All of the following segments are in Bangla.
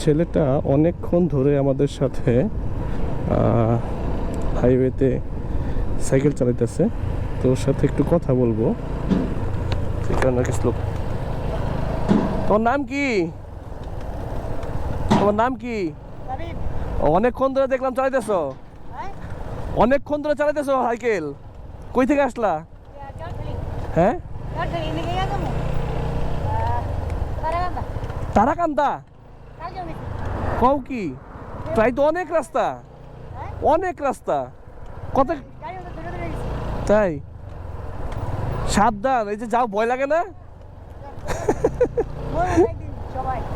ছেলেটা অনেকক্ষণ ধরে আমাদের সাথে হাইওয়েতে সাইকেল চালাইতেছে। তো ওর সাথে একটু কথা বলব। কিছু তোমার নাম কি? তোমার নাম কি? অনেকক্ষণ ধরে দেখলাম চালাইতেছো। হ্যাঁ? অনেকক্ষণ ধরে চালাইতেছো সাইকেল। কই থেকে আসলা? হ্যাঁ? তারাকান্দা কও কি? প্রায় তো অনেক রাস্তা। হ্যাঁ? অনেক রাস্তা। কত তাই? সাবধান এই যে যাও ভয় লাগে না?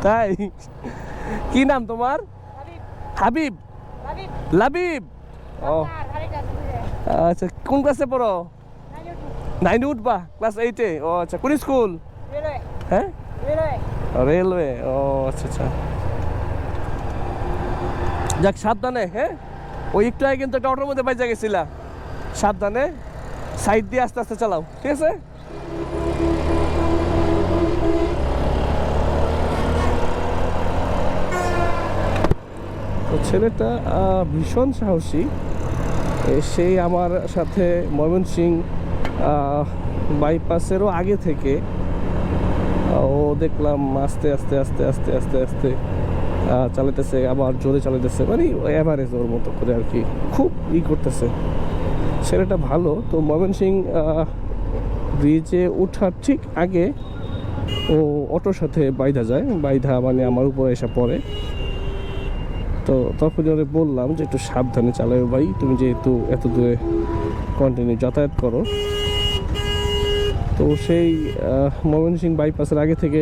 তাই? কি নাম তোমার? হাবিব। লাবিব। ও। আচ্ছা কোন ক্লাসে পড়ো? নাইনে উঠবা। ক্লাস এইটে ও আচ্ছা কোন স্কুল? হ্যাঁ? রেলওয়ে। ও আচ্ছা আচ্ছা। যাক, সাবধানে হ্যাঁ? ওই একটু আগে কিন্তু একটা অটোর মধ্যে বাইজা গেছিলা। সাবধানে সাইড দিয়ে আস্তে আস্তে চালাও, ঠিক আছে? তো ছেলেটা ভীষণ সাহসী। সেই আমার সাথে ময়মনসিং বাইপাসেরও আগে থেকে ও দেখলাম আস্তে আস্তে আস্তে আস্তে আস্তে আস্তে চালাতেছে আবার জোরে চালাতেছে মানে অ্যাভারেজ ওর মতো করে আর কি। খুব ই করতেছে। ছেলেটা ভালো, তো ময়মনসিং ব্রিজে ওঠার ঠিক আগে ও অটোর সাথে বাইধা যায়। বাইধা মানে আমার উপরে এসে পড়ে। তো তখন ওরে বললাম যে, একটু সাবধানে চালাও ভাই। তুমি যেহেতু এত দূরে কন্টিনিউ যাতায়াত করো। তো সেই ময়মনসিং বাইপাসের আগে থেকে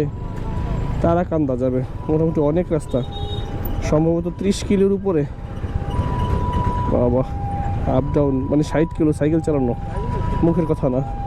তারাকান্দা যাবে। মোটামুটি অনেক রাস্তা। সম্ভবত ত্রিশ কিলোর উপরে। বাবা আপ ডাউন মানে ষাট কিলো, সাইকেল চালানো। মুখের কথা না।